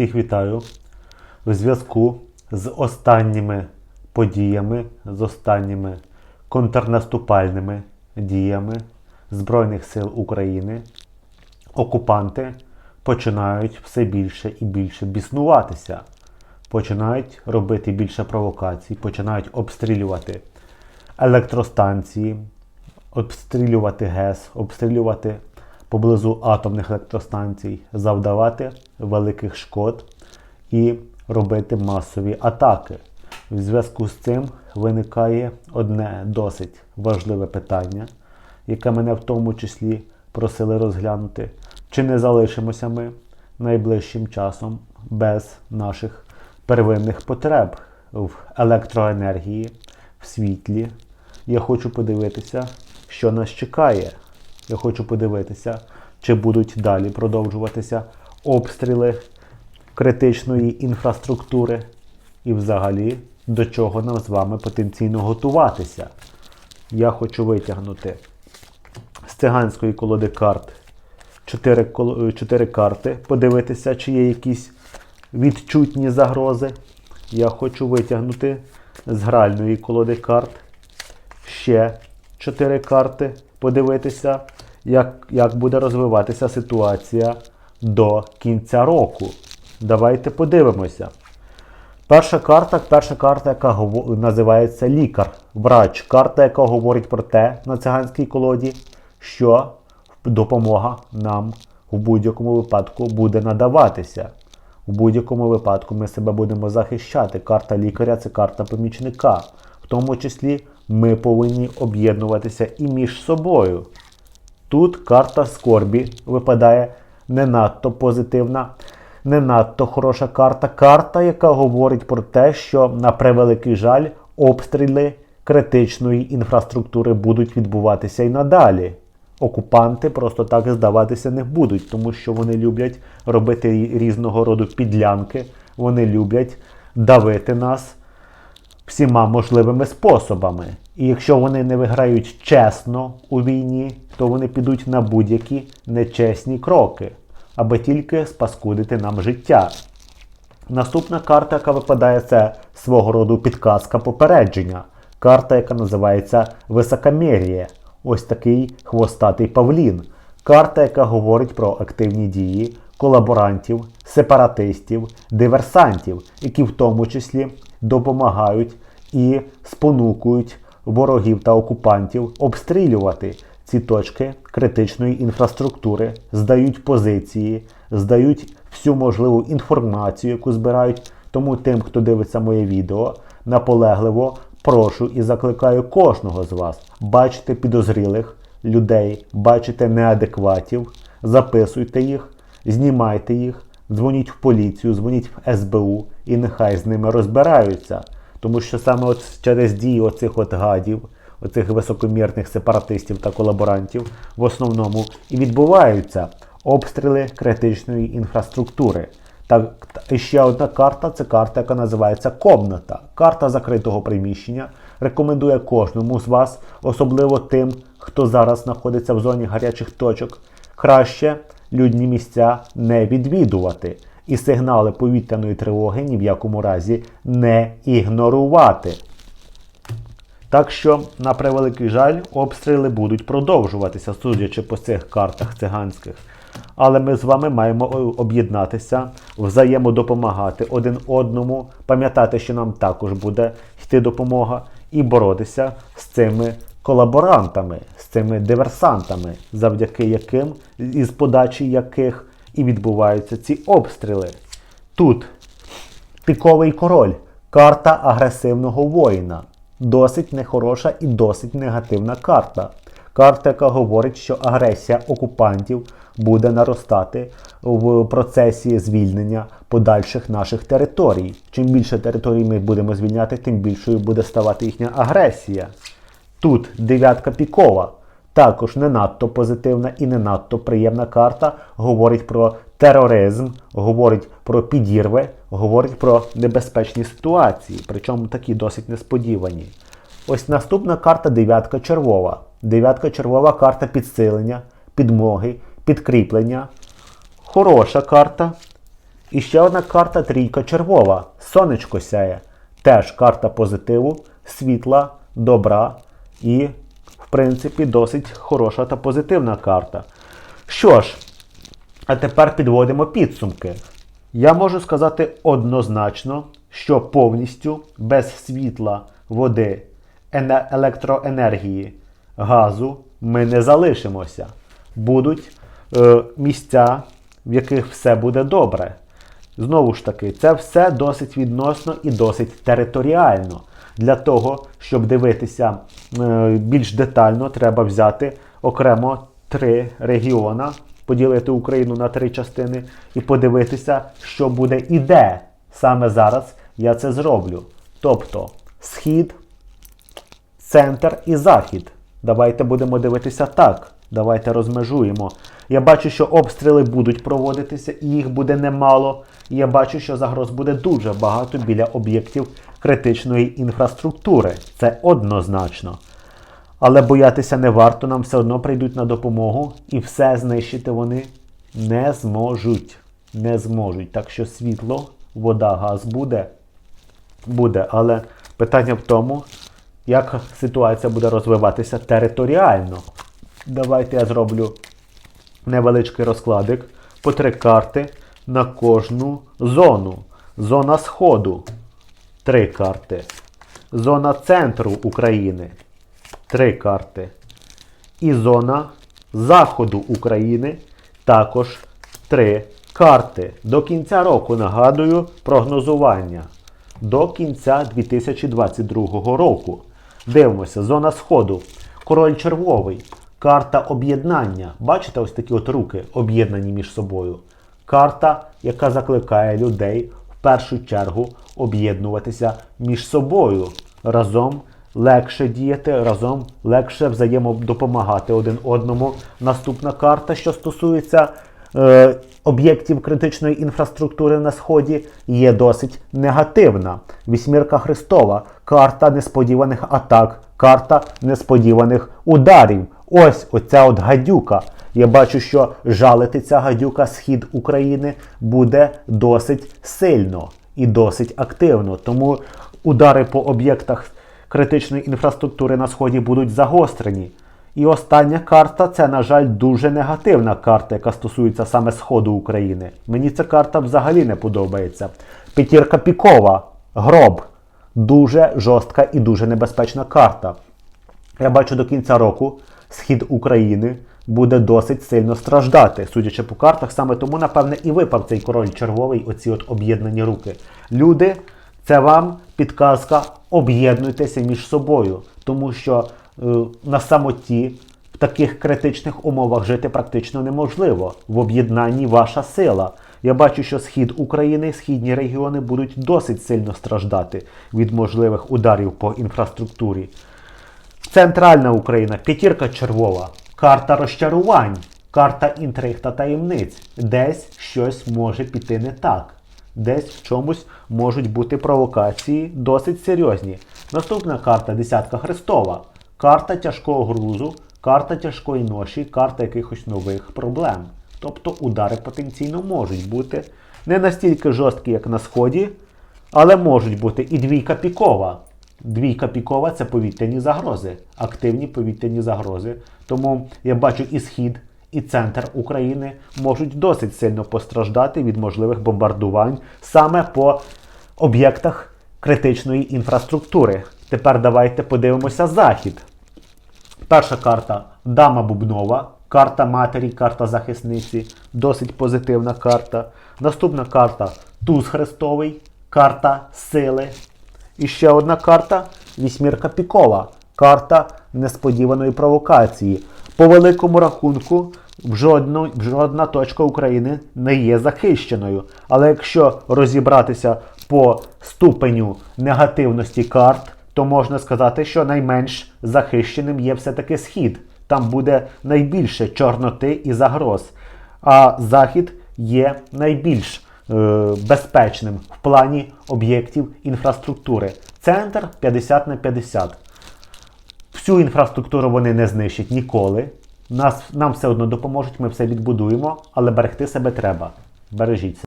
Всіх вітаю. У зв'язку з останніми подіями, з останніми контрнаступальними діями Збройних сил України окупанти починають все більше і більше біснуватися, починають робити більше провокацій, починають обстрілювати електростанції, обстрілювати ГЕС, обстрілювати поблизу атомних електростанцій, завдавати великих шкод і робити масові атаки. В зв'язку з цим виникає одне досить важливе питання, яке мене в тому числі просили розглянути. Чи не залишимося ми найближчим часом без наших первинних потреб в електроенергії, в світлі? Я хочу подивитися, що нас чекає. Я хочу подивитися, чи будуть далі продовжуватися обстріли критичної інфраструктури і взагалі до чого нам з вами потенційно готуватися. Я хочу витягнути з циганської колоди карт 4, 4 карти, подивитися, чи є якісь відчутні загрози. Я хочу витягнути з гральної колоди карт ще 4 карти, подивитися, як, як буде розвиватися ситуація до кінця року. Давайте подивимося. Перша карта, перша карта, яка називається лікар, врач. Карта, яка говорить про те на циганській колоді, що допомога нам в будь-якому випадку буде надаватися. У будь-якому випадку ми себе будемо захищати. Карта лікаря це карта помічника. В тому числі ми повинні об'єднуватися і між собою. Тут карта скорбі випадає не надто позитивна, не надто хороша карта. Карта, яка говорить про те, що на превеликий жаль обстріли критичної інфраструктури будуть відбуватися і надалі. Окупанти просто так здаватися не будуть, тому що вони люблять робити різного роду підлянки, вони люблять давити нас всіма можливими способами. І якщо вони не виграють чесно у війні, то вони підуть на будь-які нечесні кроки, аби тільки спаскудити нам життя. Наступна карта, яка випадає, це свого роду підказка попередження. Карта, яка називається Високомір'я. Ось такий хвостатий павлін. Карта, яка говорить про активні дії колаборантів, сепаратистів, диверсантів, які в тому числі допомагають і спонукують ворогів та окупантів обстрілювати ці точки критичної інфраструктури, здають позиції, здають всю можливу інформацію, яку збирають. Тому тим, хто дивиться моє відео, наполегливо прошу і закликаю кожного з вас бачити підозрілих людей, бачите неадекватів, записуйте їх, знімайте їх, дзвоніть в поліцію, дзвоніть в СБУ і нехай з ними розбираються. Тому що саме от через дії оцих от гадів, оцих високомірних сепаратистів та колаборантів, в основному і відбуваються обстріли критичної інфраструктури. Так, і ще одна карта це карта, яка називається комната. Карта закритого приміщення. Рекомендує кожному з вас, особливо тим, хто зараз знаходиться в зоні гарячих точок, краще людні місця не відвідувати і сигнали повітряної тривоги ні в якому разі не ігнорувати. Так що, на превеликий жаль, обстріли будуть продовжуватися, судячи по цих картах циганських. Але ми з вами маємо об'єднатися, взаємодопомагати один одному, пам'ятати, що нам також буде йти допомога, і боротися з цими колаборантами, з цими диверсантами, завдяки яким із подачі яких і відбуваються ці обстріли. Тут піковий король, карта агресивного воїна. Досить нехороша і досить негативна карта. Карта, яка говорить, що агресія окупантів буде наростати в процесі звільнення подальших наших територій. Чим більше територій ми будемо звільняти, тим більшою буде ставати їхня агресія. Тут дев'ятка пікова. Також не надто позитивна і не надто приємна карта. Говорить про тероризм, говорить про підірви, говорить про небезпечні ситуації, причому такі досить несподівані. Ось наступна карта дев'ятка червова. Дев'ятка червова карта підсилення, підмоги, підкріплення. Хороша карта. І ще одна карта трійка червова. Сонечко сяє. Теж карта позитиву, світла, добра і, принципі, досить хороша та позитивна карта. Що ж, а тепер підводимо підсумки. Я можу сказати однозначно, що повністю без світла, води, електроенергії, газу ми не залишимося. Будуть е, місця, в яких все буде добре. Знову ж таки, це все досить відносно і досить територіально. Для того, щоб дивитися е, більш детально, треба взяти окремо три регіона, поділити Україну на три частини і подивитися, що буде і де. Саме зараз я це зроблю. Тобто схід, центр і захід. Давайте будемо дивитися так. Давайте розмежуємо. Я бачу, що обстріли будуть проводитися, і їх буде немало. І я бачу, що загроз буде дуже багато біля об'єктів критичної інфраструктури. Це однозначно. Але боятися не варто, нам все одно прийдуть на допомогу, і все знищити вони не зможуть. Не зможуть. Так що світло, вода, газ буде. Буде. Але питання в тому, як ситуація буде розвиватися територіально. Давайте я зроблю невеличкий розкладик по три карти на кожну зону. Зона Сходу три карти. Зона центру України три карти. І зона Заходу України також три карти. До кінця року нагадую прогнозування. До кінця 2022 року. Дивимося, зона Сходу. Король червовий. Карта об'єднання. Бачите, ось такі от руки об'єднані між собою. Карта, яка закликає людей в першу чергу об'єднуватися між собою. Разом легше діяти, разом легше взаємодопомагати один одному. Наступна карта, що стосується е, об'єктів критичної інфраструктури на сході, є досить негативна. Вісьмірка Христова, карта несподіваних атак, карта несподіваних ударів. Ось оця от гадюка. Я бачу, що жалити ця гадюка схід України буде досить сильно і досить активно. Тому удари по об'єктах критичної інфраструктури на сході будуть загострені. І остання карта це, на жаль, дуже негативна карта, яка стосується саме Сходу України. Мені ця карта взагалі не подобається. П'ятірка пікова, гроб. Дуже жорстка і дуже небезпечна карта. Я бачу до кінця року схід України буде досить сильно страждати. Судячи по картах, саме тому, напевне, і випав цей король червовий, оці от об'єднані руки. Люди, це вам підказка, об'єднуйтеся між собою, тому що е, на самоті в таких критичних умовах жити практично неможливо. В об'єднанні ваша сила. Я бачу, що схід України, східні регіони будуть досить сильно страждати від можливих ударів по інфраструктурі. Центральна Україна, п'ятірка червова, карта розчарувань, карта інтриг та таємниць. Десь щось може піти не так. Десь в чомусь можуть бути провокації досить серйозні. Наступна карта десятка Христова. Карта тяжкого грузу, карта тяжкої ноші, карта якихось нових проблем. Тобто удари потенційно можуть бути не настільки жорсткі, як на сході, але можуть бути і двійка пікова. Двійка пікова це повітряні загрози, активні повітряні загрози. Тому я бачу і схід, і центр України можуть досить сильно постраждати від можливих бомбардувань саме по об'єктах критичної інфраструктури. Тепер давайте подивимося захід. Перша карта Дама Бубнова, карта матері, карта захисниці, досить позитивна карта. Наступна карта Туз Хрестовий, карта сили. І ще одна карта Вісьмірка Пікова, карта несподіваної провокації. По великому рахунку, жодну, жодна точка України не є захищеною. Але якщо розібратися по ступеню негативності карт, то можна сказати, що найменш захищеним є все-таки схід. Там буде найбільше чорноти і загроз. А захід є найбільш безпечним в плані об'єктів інфраструктури. Центр 50 на 50. Всю інфраструктуру вони не знищать ніколи. Нас, нам все одно допоможуть, ми все відбудуємо, але берегти себе треба. Бережіть себе.